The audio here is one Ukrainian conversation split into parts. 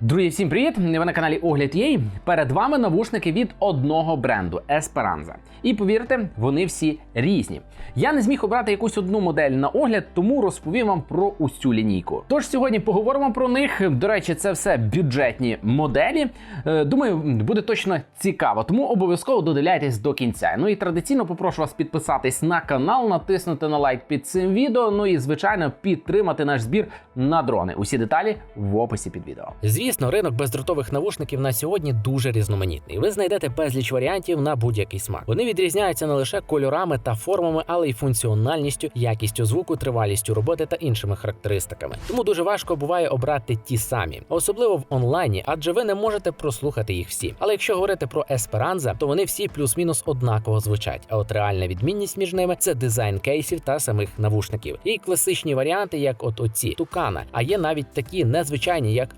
Друзі, всім привіт! Ви на каналі Огляд Єй. Перед вами навушники від одного бренду Esperanza. І повірте, вони всі різні. Я не зміг обрати якусь одну модель на огляд, тому розповім вам про усю лінійку. Тож сьогодні поговоримо про них. До речі, це все бюджетні моделі. Е, Думаю, буде точно цікаво, тому обов'язково додивляйтесь до кінця. Ну і традиційно попрошу вас підписатись на канал, натиснути на лайк під цим відео. Ну і звичайно підтримати наш збір на дрони. Усі деталі в описі під відео. Звісно, ринок бездротових навушників на сьогодні дуже різноманітний. Ви знайдете безліч варіантів на будь-який смак. Вони відрізняються не лише кольорами та формами, але й функціональністю, якістю звуку, тривалістю роботи та іншими характеристиками. Тому дуже важко буває обрати ті самі, особливо в онлайні, адже ви не можете прослухати їх всі. Але якщо говорити про Esperanza, то вони всі плюс-мінус однаково звучать. А от реальна відмінність між ними це дизайн кейсів та самих навушників. І класичні варіанти, як от оці Тукана, а є навіть такі незвичайні, як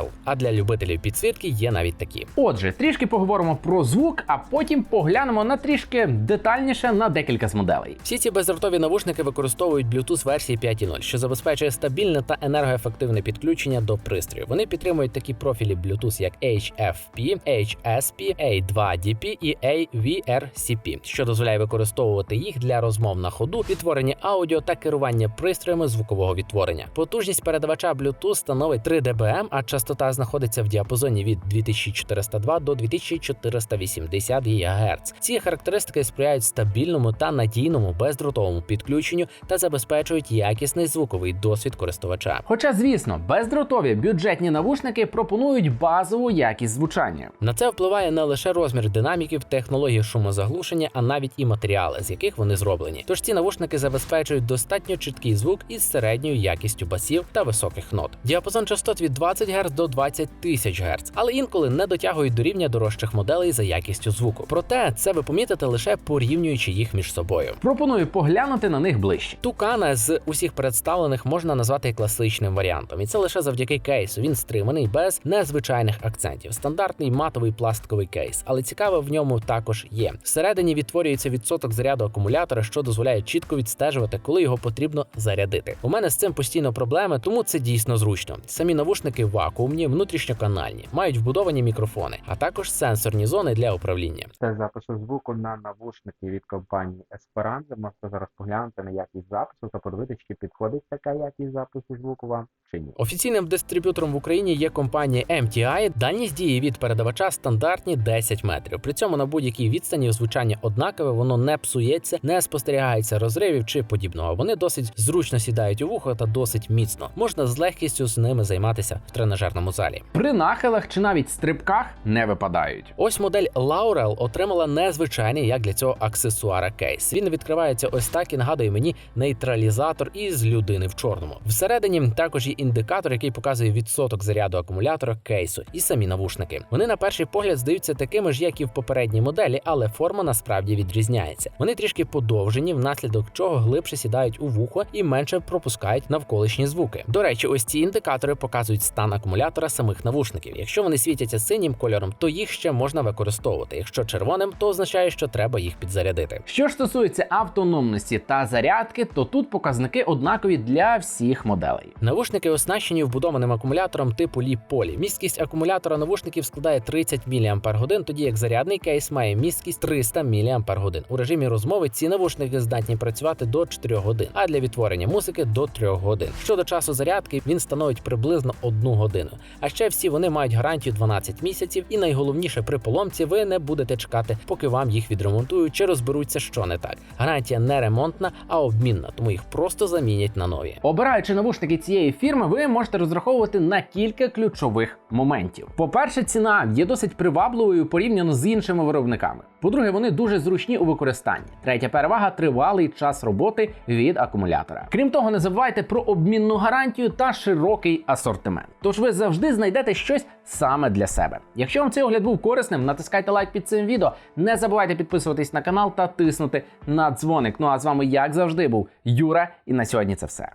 Luaral. А для любителів підсвітки є навіть такі. Отже, трішки поговоримо про звук, а потім поглянемо на трішки детальніше на декілька з моделей. Всі ці бездротові навушники використовують Bluetooth версії 5.0, що забезпечує стабільне та енергоефективне підключення до пристрою. Вони підтримують такі профілі Bluetooth, як HFP, HSP, A2DP і AVRCP, що дозволяє використовувати їх для розмов на ходу, відтворення аудіо та керування пристроями звукового відтворення. Потужність передавача Bluetooth становить 3 dBm, а частота знаходиться в діапазоні від 2402 до 2480 ГГц. Ці характеристики сприяють стабільному та надійному бездротовому підключенню та забезпечують якісний звуковий досвід користувача. Хоча, звісно, бездротові бюджетні навушники пропонують базову якість звучання. На це впливає не лише розмір динаміків, технології шумозаглушення, а навіть і матеріали, з яких вони зроблені. Тож ці навушники забезпечують достатньо чіткий звук із середньою якістю басів та високих нот. Діапазон частот від 20 Гц до 20 тисяч Гц, але інколи не дотягують до рівня дорожчих моделей за якістю звуку. Проте це ви помітите лише порівнюючи їх між собою. Пропоную поглянути на них ближче. Тукана з усіх представлених можна назвати класичним варіантом, і це лише завдяки кейсу. Він стриманий без незвичайних акцентів. Стандартний матовий пластиковий кейс, але цікаве в ньому також є. Всередині відтворюється відсоток заряду акумулятора, що дозволяє чітко відстежувати, коли його потрібно зарядити. У мене з цим постійно проблеми, тому це дійсно зручно. Самі навушники вакуумні, внутрішньоканальні, мають вбудовані мікрофони, а також сенсорні зони для управління. Це запису звуку на навушники від компанії Esperanza. Можете зараз поглянути на якість запису та подивитися, чи підходить така якість запису звуку вам чи ні. Офіційним дистриб'ютором в Україні є компанія MTI. Дальність дії від передавача стандартні 10 метрів. При цьому на будь-якій відстані звучання однакове, воно не псується, не спостерігається розривів чи подібного. Вони досить зручно сідають у вухо та досить міцно. Можна з легкістю з ними займатися в тренажерному залі. При нахилах чи навіть стрибках не випадають. Ось модель Laurel отримала незвичайний як для цього аксесуара кейс. Він відкривається ось так і нагадує мені нейтралізатор із людини в чорному. Всередині також є індикатор, який показує відсоток заряду акумулятора кейсу, і самі навушники. Вони на перший погляд здаються такими ж, як і в попередній моделі, але форма насправді відрізняється. Вони трішки подовжені, внаслідок чого глибше сідають у вухо і менше пропускають навколишні звуки. До речі, ось ці індикатори показують стан акумулятора самих навушників. Якщо вони світяться синім кольором, то їх ще можна використовувати. Якщо червоним, то означає, що треба їх підзарядити. Що ж стосується автономності та зарядки, то тут показники однакові для всіх моделей. Навушники оснащені вбудованим акумулятором типу Лі-Полі. Місткість акумулятора навушників складає 30 мАч, тоді як зарядний кейс має місткість 300 мАч. У режимі розмови ці навушники здатні працювати до 4 годин, а для відтворення музики до 3 годин. Щодо часу зарядки, він становить приблизно 1 годину. А ще всі вони мають гарантію 12 місяців, і найголовніше при поломці ви не будете чекати, поки вам їх відремонтують чи розберуться, що не так. Гарантія не ремонтна, а обмінна, тому їх просто замінять на нові. Обираючи навушники цієї фірми, ви можете розраховувати на кілька ключових моментів. По-перше, ціна є досить привабливою порівняно з іншими виробниками. По-друге, вони дуже зручні у використанні. Третя перевага тривалий час роботи від акумулятора. Крім того, не забувайте про обмінну гарантію та широкий асортимент. Тож ви завжди знайдете щось саме для себе. Якщо вам цей огляд був корисним, натискайте лайк під цим відео. Не забувайте підписуватись на канал та тиснути на дзвоник. Ну а з вами, як завжди, був Юра, і на сьогодні це все.